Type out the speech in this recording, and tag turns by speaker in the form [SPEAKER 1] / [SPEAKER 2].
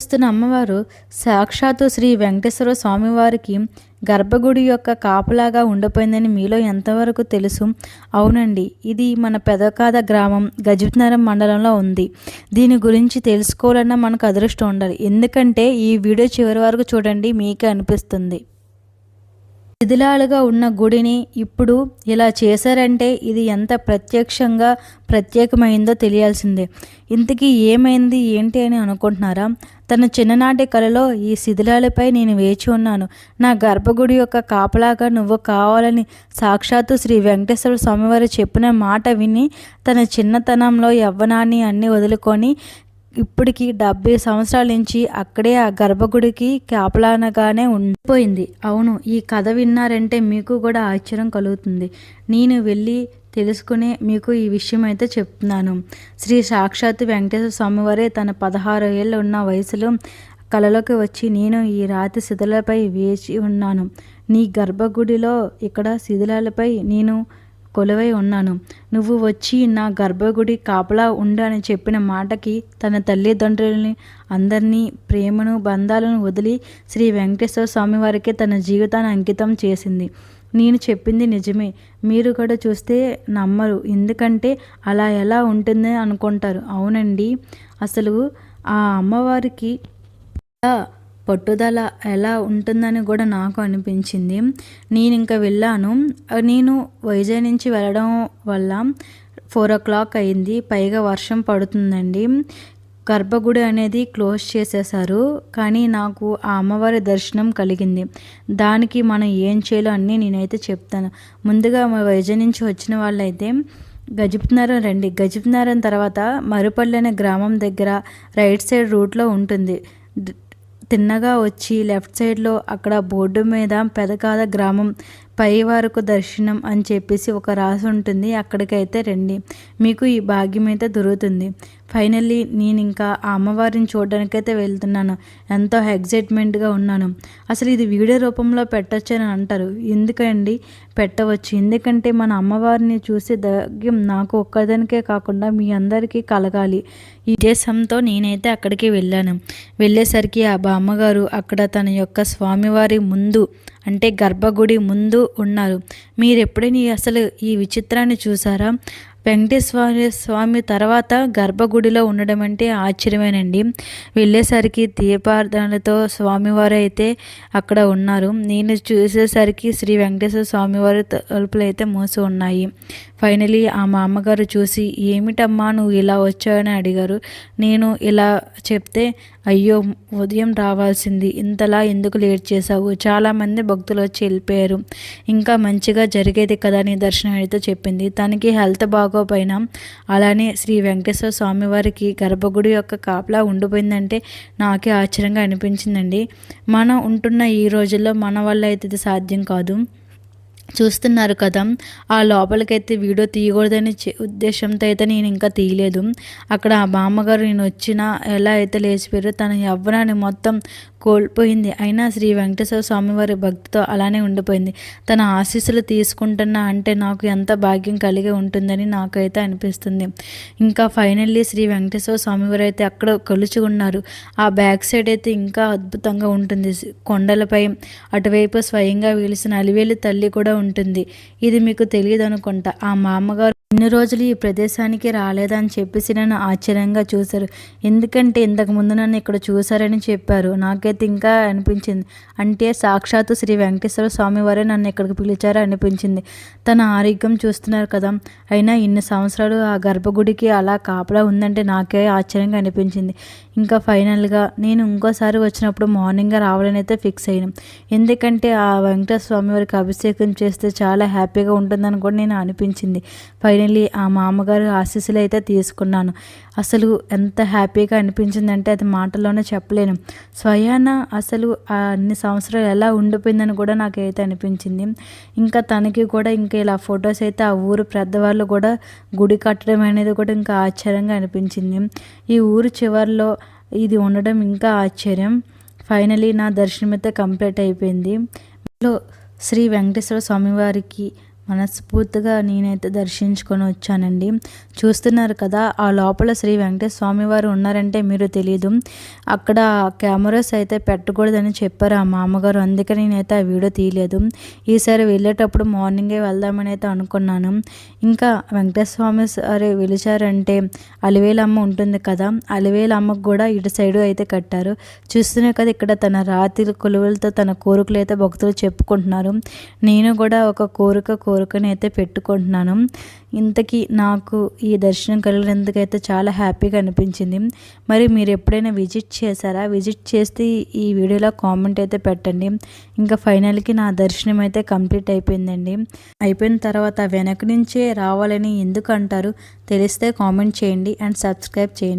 [SPEAKER 1] చూస్తున్న అమ్మవారు సాక్షాత్తు శ్రీ వెంకటేశ్వర స్వామివారికి గర్భగుడి యొక్క కాపులాగా ఉండిపోయిందని మీలో ఎంతవరకు తెలుసు? అవునండి ఇది మన పెదకాద గ్రామం గజపతినగరం మండలంలో ఉంది. దీని గురించి తెలుసుకోవాలన్నా మనకు అదృష్టం ఉండాలి. ఎందుకంటే ఈ వీడియో చివరి వరకు చూడండి మీకే అనిపిస్తుంది. శిథిలాలుగా ఉన్న గుడిని ఇప్పుడు ఇలా చేశారంటే ఇది ఎంత ప్రత్యక్షంగా ప్రత్యేకమైందో తెలియాల్సిందే. ఇంతకీ ఏమైంది ఏంటి అని అనుకుంటున్నారా? తన చిన్ననాటి కలలో ఈ శిథిలాలపై నేను వేచి ఉన్నాను. నా గర్భగుడి యొక్క కాపలాగా నువ్వు కావాలని సాక్షాత్తు శ్రీ వెంకటేశ్వర స్వామివారు చెప్పిన మాట విని తన చిన్నతనంలో యవ్వనాన్ని అన్నీ వదులుకొని ఇప్పటికి డెబ్బై సంవత్సరాల నుంచి అక్కడే ఆ గర్భగుడికి కాపలానగానే ఉండిపోయింది. అవును ఈ కథ విన్నారంటే మీకు కూడా ఆశ్చర్యం కలుగుతుంది. నేను వెళ్ళి తెలుసుకునే మీకు ఈ విషయం అయితే చెప్తున్నాను. శ్రీ సాక్షాత్ వెంకటేశ్వర స్వామివారే తన పదహారు ఏళ్ళు ఉన్న వయసులో కలలోకి వచ్చి నేను ఈ రాతి శిథిలపై వేచి ఉన్నాను. నీ గర్భగుడిలో ఇక్కడ శిథిలాలపై నేను కొలువై ఉన్నాను. నువ్వు వచ్చి నా గర్భగుడి కాపలా ఉండు అని చెప్పిన మాటకి తన తల్లిదండ్రులని అందరినీ ప్రేమను బంధాలను వదిలి శ్రీ వెంకటేశ్వర స్వామి వారికి తన జీవితాన్ని అంకితం చేసింది. నేను చెప్పింది నిజమే. మీరు కూడా చూస్తే నమ్మరు. ఎందుకంటే అలా ఎలా ఉంటుందని అనుకుంటారు. అవునండి. అసలు ఆ అమ్మవారికి పట్టుదల ఎలా ఉంటుందని కూడా నాకు అనిపించింది. నేను ఇంకా వెళ్ళాను. నేను వైజాగ్ నుంచి వెళ్ళడం వల్ల ఫోర్ ఓ క్లాక్ అయింది. పైగా వర్షం పడుతుందండి. గర్భగుడి అనేది క్లోజ్ చేసేసారు కానీ నాకు ఆ అమ్మవారి దర్శనం కలిగింది. దానికి మనం ఏం చేయాలో అన్నీ నేనైతే చెప్తాను. ముందుగా వైజాగ్ నుంచి వచ్చిన వాళ్ళైతే గజపతినారం రండి. గజపతినారం తర్వాత మరుపల్లి అనే గ్రామం దగ్గర రైట్ సైడ్ రూట్లో ఉంటుంది. తిన్నగా వచ్చి లెఫ్ట్ సైడ్లో అక్కడ బోర్డు మీద పెదకాద గ్రామం పై వరకు దర్శనం అని చెప్పేసి ఒక రాసి ఉంటుంది. అక్కడికైతే రండి. మీకు ఈ భాగ్యం అయితే దొరుకుతుంది. ఫైనల్లీ నేను ఇంకా ఆ అమ్మవారిని చూడడానికైతే వెళ్తున్నాను. ఎంతో ఎగ్జైట్మెంట్గా ఉన్నాను. అసలు ఇది వీడియో రూపంలో పెట్టచ్చు అని అంటారు. ఎందుకండి పెట్టవచ్చు? ఎందుకంటే మన అమ్మవారిని చూసే దగ్గం నాకు ఒక్కదానికే కాకుండా మీ అందరికీ కలగాలి. ఈ దేశంతో నేనైతే అక్కడికి వెళ్ళాను. వెళ్ళేసరికి ఆ బామ్మగారు అక్కడ తన యొక్క స్వామివారి ముందు అంటే గర్భగుడి ముందు ఉన్నారు. మీరు ఎప్పుడైనా అసలు ఈ విచిత్రాన్ని చూసారా? వెంకటేశ్వర స్వామి తర్వాత గర్భగుడిలో ఉండడం అంటే ఆశ్చర్యమేనండి. వెళ్ళేసరికి దీపార్థనలతో స్వామివారు అయితే అక్కడ ఉన్నారు. నేను చూసేసరికి శ్రీ వెంకటేశ్వర స్వామివారి తలుపులు అయితే మూసి ఉన్నాయి. ఫైనలీ ఆ మా అమ్మగారు చూసి ఏమిటమ్మా నువ్వు ఇలా వచ్చావని అడిగారు. నేను ఇలా చెప్తే అయ్యో ఉదయం రావాల్సింది. ఇంతలా ఎందుకు లేట్ చేశావు? చాలామంది భక్తులు వచ్చి వెళ్ళిపోయారు. ఇంకా మంచిగా జరిగేది కదా అని దర్శనం అయితే చెప్పింది. తనకి హెల్త్ బాగోపోయినా అలానే శ్రీ వెంకటేశ్వర స్వామి వారికి గర్భగుడి యొక్క కాపలా ఉండిపోయిందంటే నాకే ఆశ్చర్యంగా అనిపించిందండి. మనం ఉంటున్న ఈ రోజుల్లో మన వల్ల అయితే ఇది సాధ్యం కాదు. చూస్తున్నారు కదా. ఆ లోపలికైతే వీడియో తీయకూడదని ఉద్దేశంతో అయితే నేను ఇంకా తీయలేదు. అక్కడ ఆ బామ్మగారు నేను వచ్చిన ఎలా అయితే లేచిపోయారో తన యవ్వనాన్ని మొత్తం కోల్పోయింది. అయినా శ్రీ వెంకటేశ్వర స్వామివారి భక్తితో అలానే ఉండిపోయింది. తన ఆశీస్సులు తీసుకుంటున్నా అంటే నాకు ఎంత భాగ్యం కలిగి ఉంటుందని నాకైతే అనిపిస్తుంది. ఇంకా ఫైనల్లీ శ్రీ వెంకటేశ్వర స్వామివారు అయితే అక్కడ కొలుచి ఉన్నారు ఆ బ్యాక్ సైడ్ అయితే ఇంకా అద్భుతంగా ఉంటుంది. కొండలపై అటువైపు స్వయంగా వెలిసిన అలివేలి తల్లి కూడా ఉంటుంది. ఇది మీకు తెలియదు అనుకుంటా ఆ మామగారు ఇన్ని రోజులు ఈ ప్రదేశానికి రాలేదని చెప్పేసి నన్ను ఆశ్చర్యంగా చూశారు. ఎందుకంటే ఇంతకుముందు నన్ను ఇక్కడ చూశారని చెప్పారు. నాకైతే ఇంకా అనిపించింది. అంటే సాక్షాత్తు శ్రీ వెంకటేశ్వర స్వామి వారే నన్ను ఇక్కడికి పిలిచారు అనిపించింది. తన ఆరోగ్యం చూస్తున్నారు కదా. అయినా ఇన్ని సంవత్సరాలు ఆ గర్భగుడికి అలా కాపలా ఉందంటే నాకే ఆశ్చర్యంగా అనిపించింది. ఇంకా ఫైనల్గా నేను ఇంకోసారి వచ్చినప్పుడు మార్నింగ్గా రావాలని అయితే ఫిక్స్ అయ్యాను. ఎందుకంటే ఆ వెంకటేశ్వర స్వామి వారికి అభిషేకం చేస్తే చాలా హ్యాపీగా ఉంటుందని కూడా నేను అనిపించింది. ఫైనలీ ఆ మామగారు ఆశీస్సులు అయితే తీసుకున్నాను. అసలు ఎంత హ్యాపీగా అనిపించిందంటే అది మాటల్లోనే చెప్పలేను. స్వయాన అసలు ఆ అన్ని సంవత్సరాలు ఎలా ఉండిపోయిందని కూడా నాకైతే అనిపించింది. ఇంకా తనకి కూడా ఇంకా ఇలా ఫొటోస్ అయితే ఆ ఊరు పెద్దవాళ్ళు కూడా గుడి కట్టడం అనేది కూడా ఇంకా ఆశ్చర్యంగా అనిపించింది. ఈ ఊరు చివరిలో ఇది ఉండడం ఇంకా ఆశ్చర్యం. ఫైనలీ నా దర్శనం అయితే కంప్లీట్ అయిపోయింది. శ్రీ వెంకటేశ్వర స్వామివారికి మనస్ఫూర్తిగా నేనైతే దర్శించుకొని వచ్చానండి. చూస్తున్నారు కదా ఆ లోపల శ్రీ వెంకటేశ్వర స్వామి వారు ఉన్నారంటే మీరు తెలియదు అక్కడ కెమెరాస్ అయితే పెట్టకూడదని చెప్పారు ఆ మామగారు. అందుకే నేనైతే ఆ వీడియో తీయలేదు. ఈసారి వెళ్ళేటప్పుడు మార్నింగే వెళ్దామని అయితే అనుకున్నాను. ఇంకా వెంకటేశ్వర స్వామి సారి పిలిచారంటే అలివేలమ్మ ఉంటుంది కదా అలివేలమ్మకు కూడా ఇటు సైడు అయితే కట్టారు. చూస్తూనే కదా ఇక్కడ తన రాత్రి కొలువులతో తన కోరికలు అయితే భక్తులు చెప్పుకుంటున్నారు. నేను కూడా ఒక కోరిక కోరికని అయితే పెట్టుకుంటున్నాను. ఇంతకీ నాకు ఈ దర్శనం కలిగినందుకైతే చాలా హ్యాపీగా అనిపించింది. మరి మీరు ఎప్పుడైనా విజిట్ చేశారా? విజిట్ చేస్తే ఈ వీడియోలో కామెంట్ అయితే పెట్టండి. ఇంకా ఫైనల్కి నా దర్శనం అయితే కంప్లీట్ అయిపోయిందండి. అయిపోయిన తర్వాత వెనక నుంచే రావాలని ఎందుకు అంటారు? తెలిస్తే కామెంట్ చేయండి అండ్ సబ్స్క్రైబ్ చేయండి.